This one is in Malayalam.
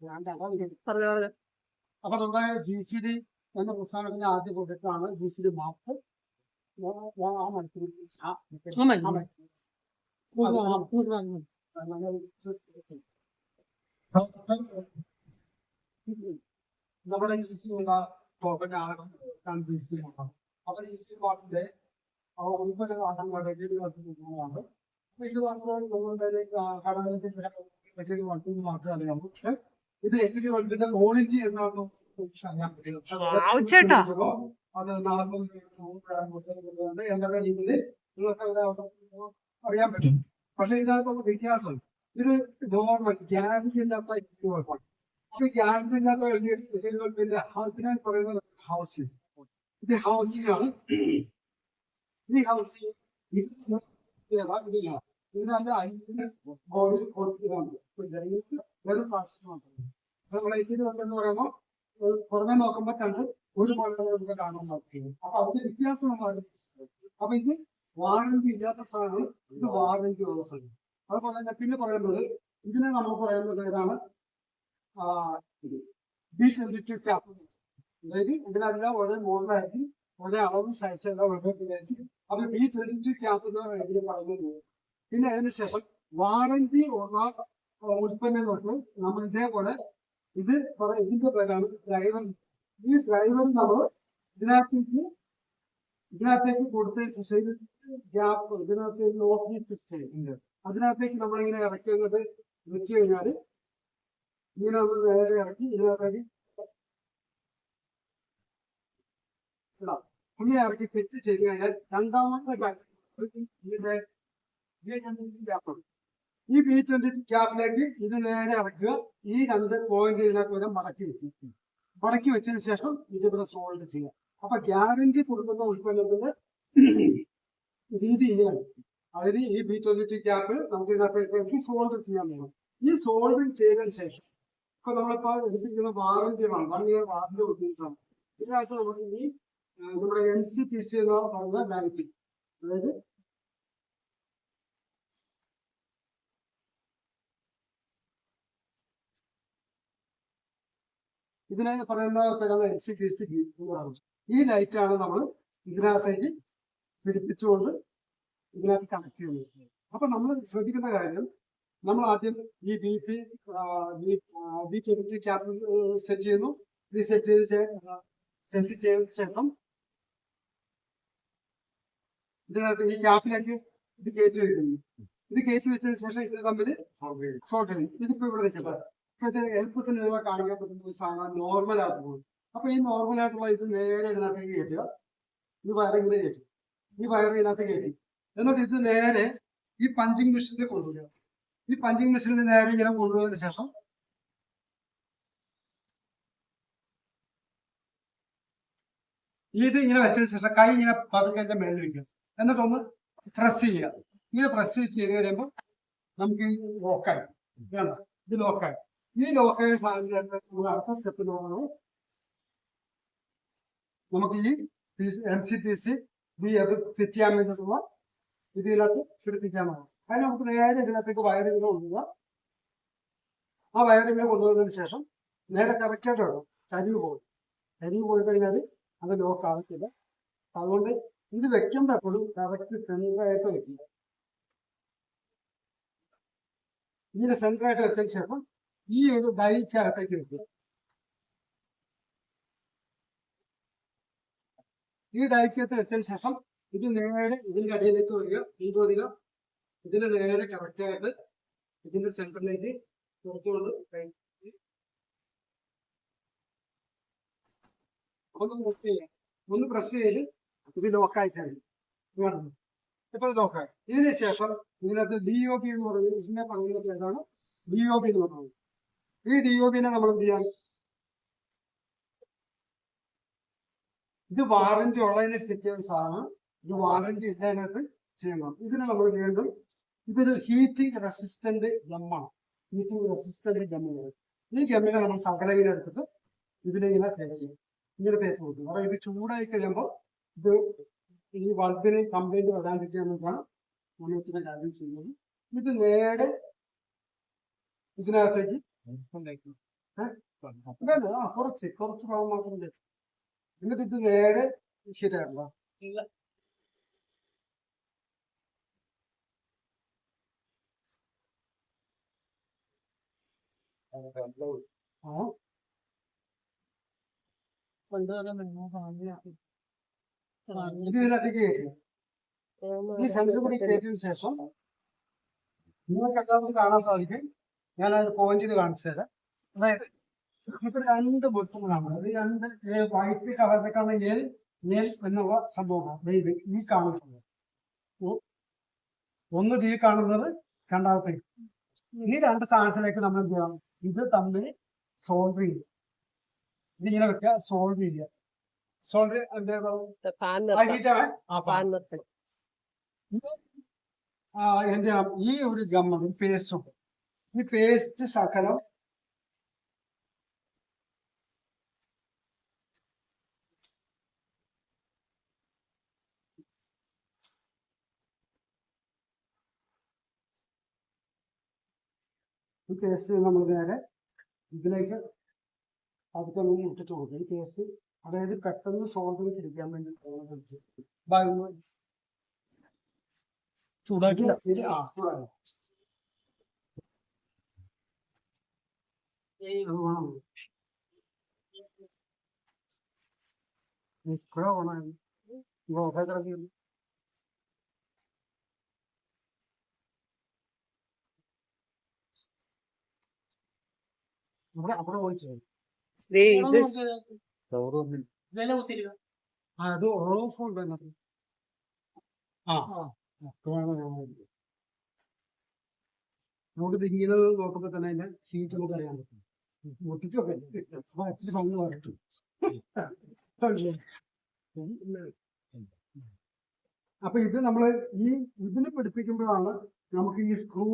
പറഞ്ഞോ പറഞ്ഞോ. അപ്പൊ നമ്മുടെ ജി സി ഡി എന്ന പ്രസ്ഥാനത്തിന്റെ ആദ്യ പ്രൊജക്റ്റാണ് ജി സി ഡി മാപ്പ് ആ മണിക്കൂർ. നമ്മുടെ ജി സി ഉള്ള ടോക്കൺ ആണ് ജി സി മാപ്പ് അപ്പൊ ജി സി മാപ്പിന്റെ ഉൾപ്പെടെ ആണ് അപ്പൊ ഇത് മാത്രമാണ് നമ്മളുടെ ചില മറ്റൊരു വർക്ക് മാത്രമേ അറിയാമൂ ഇത് എങ്ങനെ വണ്ടിന്റെ ക്വാളിറ്റി എന്നാണ് അറിയാൻ ആവശ്യട്ടാ അത് എന്തൊക്കെ രീതിയിൽ നിങ്ങൾക്ക് അറിയാൻ പറ്റും. പക്ഷെ ഇതിനകത്തുള്ള വ്യത്യാസം. ഇത് നോർമൽ ഗ്യാരണ്ടി ഇല്ലാത്ത ഇക്വിപ്മെന്റ് അപ്പൊ ഗ്യാരണ്ടി ഇല്ലാത്ത എഴുതിയ ഇതിനായി പറയുന്നത് ഹൗസിംഗ് ഇത് ഹൗസിംഗ് ആണ്. ഈ ഹൗസിംഗ് ഇതിനകത്ത് അഞ്ചിന് ഗോൾഡ് കൊടുക്കുന്നതാണ് വെറും മാത്രം നമ്മളെ ഇതിന് ഉണ്ടെന്ന് പറയുമ്പോൾ പുറമെ നോക്കുമ്പോൾ കണ്ട് ഒരു നമുക്ക് കാണാൻ സാധിക്കും. അപ്പൊ അതിന്റെ വ്യത്യാസം നമ്മൾ അപ്പൊ ഇത് വാറന്റി ഇല്ലാത്ത സാധനം ഇത് വാറന്റി ഉള്ള സാധനം. അതുപോലെ തന്നെ പിന്നെ പറയുന്നത് ഇതിനെ നമ്മൾ പറയുന്നത് ഏതാണ്? ബി ട്വന്റി ടു ക്യാപ് അതായത് ഇതിനെല്ലാം ഒരേ മോഡലായിരിക്കും ഒരേ അളവ് സൈസ് എല്ലാം ഒരേ അപ്പൊ ബി ട്വന്റി ടു ക്യാപ്പ് എന്നാണ് ഇതിന് പറയുന്നത് പിന്നെ അതിനുശേഷം വാറന്റി ഉള്ള ഉൽപ്പന്നങ്ങൾക്ക് നമ്മൾ ഇതേപോലെ ഇത് ഇതിന്റെ പേരാണ് ഡ്രൈവർ ഈ ഡ്രൈവർ നമ്മൾ ഇതിനകത്തേക്ക് ഇതിനകത്തേക്ക് കൊടുത്ത ഗ്യാപ്പ് ഇതിനകത്തേക്ക് ലോക്കിംഗ് സിസ്റ്റം ഉണ്ട് അതിനകത്തേക്ക് നമ്മളിങ്ങനെ ഇറക്കി അങ്ങോട്ട് വെച്ച് കഴിഞ്ഞാൽ ഇങ്ങനെ നമ്മൾ നേരെ ഇറക്കി ഇതിനകത്തേക്ക്. ഇങ്ങനെ ഇറക്കി ഫിറ്റ് ചെയ്ത് കഴിഞ്ഞാൽ രണ്ടാമത്തെ ഇതിന്റെ ഗ്യാപ്പ് ഈ ബി ട്വന്റി ക്യാപിലേക്ക് ഇത് നേരെ ഇറക്കുക. ഈ രണ്ട് പോയിന്റ് ഇതിനകത്ത് വരെ മടക്കി വെച്ചു മടക്കി വെച്ചതിന് ശേഷം ഇതിവിടെ സോൾവ് ചെയ്യുക. അപ്പൊ ഗ്യാരണ്ടി കൊടുക്കുന്ന ഉൽപ്പന്നത്തിന്റെ രീതി ഇങ്ങനെയാണ് അതായത് ഈ ബി ട്വന്റി ക്യാപ്പ് നമുക്ക് ഇതിനകത്തേക്ക് സോൾവ് ചെയ്യാൻ വേണം ഈ സോൾവിങ് ചെയ്തതിന് ശേഷം ഇപ്പൊ നമ്മളിപ്പോ എടുത്തിരിക്കുന്ന വാറന്റിയാണ് വൺ ഇയർ വാറന്റി ഉദ്ദേശം ഇതിനകത്ത് നമുക്ക് ഈ നമ്മുടെ എൻ സി പി സി എന്ന് പറയുന്ന ബാങ്കിൽ അതായത് ഇതിനെ പറയുന്ന പേരാണ് എൻ സി പി സി ഈ ലൈറ്റ് ആണ് നമ്മൾ ഇതിനകത്തേക്ക് പിടിപ്പിച്ചുകൊണ്ട് ഇതിനകത്ത് കണക്ട് ചെയ്യുന്നത്. അപ്പൊ നമ്മൾ ശ്രദ്ധിക്കേണ്ട കാര്യം നമ്മൾ ആദ്യം ഈ ബി പി ഈ ബി ട്വന്റി ക്യാപ്പ് സെറ്റ് ചെയ്യുന്നു. ഇത് സെറ്റ് ചെയ്ത് സെറ്റ് ചെയ്തതിനു ശേഷം ഇതിനകത്ത് ഈ ക്യാപ്പിലേക്ക് ഇത് കയറ്റി വെക്കുന്നു. ഇത് കയറ്റി വെച്ചതിന് ശേഷം ഇത് തമ്മിൽ ഷോർട്ട് ചെയ്യും. ഇതിപ്പോ ഇവിടെ വെച്ചിട്ട് എളുപ്പത്തിന് നിങ്ങളെ കാണിക്കാൻ പറ്റുന്ന ഒരു സാധനം നോർമൽ ആയിട്ട് പോകും. അപ്പൊ ഈ നോർമൽ ആയിട്ടുള്ള ഇത് നേരെ ഇതിനകത്തേക്ക് കയറ്റുക. ഈ വയർ ഇങ്ങനെ കയറ്റി ഈ വയർ ഇതിനകത്ത് കയറ്റി. എന്നിട്ട് ഇത് നേരെ ഈ പഞ്ചിങ് മെഷീനിൽ കൊണ്ടുവരിക. ഈ പഞ്ചിങ് മെഷീനിൽ നേരെ ഇങ്ങനെ കൊണ്ടുപോയതിനു ശേഷം ഇത് ഇങ്ങനെ വെച്ചതിന് ശേഷം കൈ ഇങ്ങനെ പതുക്കെ അതിന്റെ മേളിൽ വെക്കുക. എന്നിട്ടൊന്ന് പ്രസ് ചെയ്യുക. ഇങ്ങനെ പ്രസ് ചെയ്ത് കഴിയുമ്പോൾ നമുക്ക് ലോക്കായി ഇത് ലോക്കായി ഈ അടുത്ത സ്റ്റെപ്പ് നോക്കണം നമുക്ക് ഈ M C P C B അത് ഫിറ്റ് ചെയ്യാൻ വേണ്ടിയിട്ടുള്ള ഇതിനകത്ത് പിടിപ്പിക്കാൻ വേണം അതിന് നമുക്ക് നേരെ ഇതിനകത്തേക്ക് വയറിങ്ങനെ കൊണ്ടുവരിക ആ വയറിങ്ങനെ കൊണ്ടുവന്നതിന് ശേഷം നേരെ കറക്റ്റായിട്ട് വേണം ചരിവ് പോകും ചരിവ് പോയി കഴിഞ്ഞാൽ അത് ലോക്ക് ആവത്തില്ല അതുകൊണ്ട് ഇത് വെക്കുമ്പോൾ കറക്റ്റ് സെന്ററായിട്ട് വെക്കുക ഇതിന് സെന്ററായിട്ട് വെച്ചതിന് ശേഷം ഈ ഒരു ഡൈക്കകത്തേക്ക് വെക്കുക ഈ ഡയക്കകത്ത് വെച്ചതിന് ശേഷം ഇത് നേരെ ഇതിന്റെ അടിയിലേക്ക് വരിക. ഇത് വരിക ഇതിന് നേരെ കറക്റ്റ് ആയിട്ട് ഇതിന്റെ സെന്ററിലേക്ക് കയറ്റി ഒന്ന് പ്രസ് ചെയ്യാം. ഒന്ന് പ്രസ് ചെയ്ത് ഇത് ലോക്കായിട്ടാണ് ഇപ്പൊ ലോക്കായി ഇതിന് ശേഷം ഇതിനകത്ത് ഡി ഒ പി എന്ന് പറയുന്നത് ഇതിനെ പറയുന്ന പേരാണ് ഡി ഒ പി എന്ന് പറയുന്നത് ഈ ഡി ഒ ബിനെ നമ്മൾ എന്ത് ചെയ്യാം ഇത് വാറന്റി ഉള്ളതിനെ ഫിറ്റേഴ്സ് ആണ്. ഇത് വാറന്റി ഇല്ലതിനകത്ത് ചെയ്യണം ഇതിന് നമ്മൾ വീണ്ടും ഇതൊരു ഹീറ്റിംഗ് റെസിസ്റ്റന്റ് ഗമ്മാണ് ഹീറ്റിംഗ് റെസിസ്റ്റന്റ് ഗമ്മാണ് ഈ ഗമ്മിനെ നമ്മൾ സകലകിനെ എടുത്തിട്ട് ഇതിലിങ്ങനെ തേച്ച് ഇങ്ങനെ തേച്ച് കൊടുക്കും. അപ്പൊ ഇത് ചൂടായി കഴിയുമ്പോൾ ഇത് ഈ ബൾബിന് കംപ്ലൈന്റ് വരാണ്ടിരിക്കാൻ വേണ്ടിയാണ് നമ്മൾ ഇതിനെ കാര്യം ചെയ്യുന്നത്. ഇത് നേരെ ഇതിനകത്തേക്ക് കുറച്ച് കുറച്ച് ഭാഗം മാത്രം തേച്ച് എന്നിട്ട് ഇത് നേരെ ശരിയാണല്ലോ ഇല്ല. ആ കൊണ്ടുവരാൻ വേണം ഫാമിലി ഇത് ഇതിനകത്തേക്ക് കയറ്റി ഈ സെൻസർ കൂടി കയറ്റിയതിനു ശേഷം നിങ്ങൾക്ക് എല്ലാവർക്കും കാണാൻ സാധിക്കും ഞാൻ അത് പോയിന്റിൽ കാണിച്ചു തരാം. അതായത് ഇപ്പൊ രണ്ട് ബുദ്ധങ്ങളാണ് അത് രണ്ട് വൈറ്റ് കളറിലേക്കാണ് എൽ എൽ എന്നുള്ള സംഭവമാണ്. ഈ കാണുന്ന സംഭവം. ഒന്ന് തീ കാണുന്നത് രണ്ടാമത്തെ. ഈ രണ്ട് സാധനത്തിലേക്ക് നമ്മൾ എന്ത് ചെയ്യണം? ഇത് തമ്മിൽ സോൾവ് ചെയ്യുക ഇതിങ്ങനെ വെക്കുക സോൾവ് ചെയ്യുക. സോൾവ് എന്ത് ചെയ്യണം? ഈ ഒരു ഗമ്മ പേസ്റ്റ് ഉണ്ട് ഈ പേസ്റ്റ് ശകലം ഈ പേസ്റ്റ് നമ്മൾ നേരെ ഇതിലേക്ക് അതൊക്കെ ഒന്ന് ഇട്ടിട്ട് കൊടുക്കും ഈ പേസ്റ്റ് അതായത് പെട്ടെന്ന് ഷോൾഡറിൽ പിടിക്കാൻ വേണ്ടി ഇത് ആ ചൂടാണ് അത് വേണം ഇപ്പോഴാ വേണം ഓഫേ കിടക്കുന്നു അവിടെ അവിടെ കുത്തിരിക്കുക ആ അത് ഓഫ് ഉണ്ട് അതിനകത്ത് ആ ആ. തിങ്ങിയത്. നോക്കുമ്പോ തന്നെ അതിന്റെ ഹീറ്റ് നമുക്ക് അറിയാൻ പറ്റും. ഒട്ടിച്ചൊക്കെ അപ്പൊ ഇത് നമ്മൾ ഈ ഇതിന് പിടിപ്പിക്കുമ്പോഴാണ് നമുക്ക് ഈ സ്ക്രൂ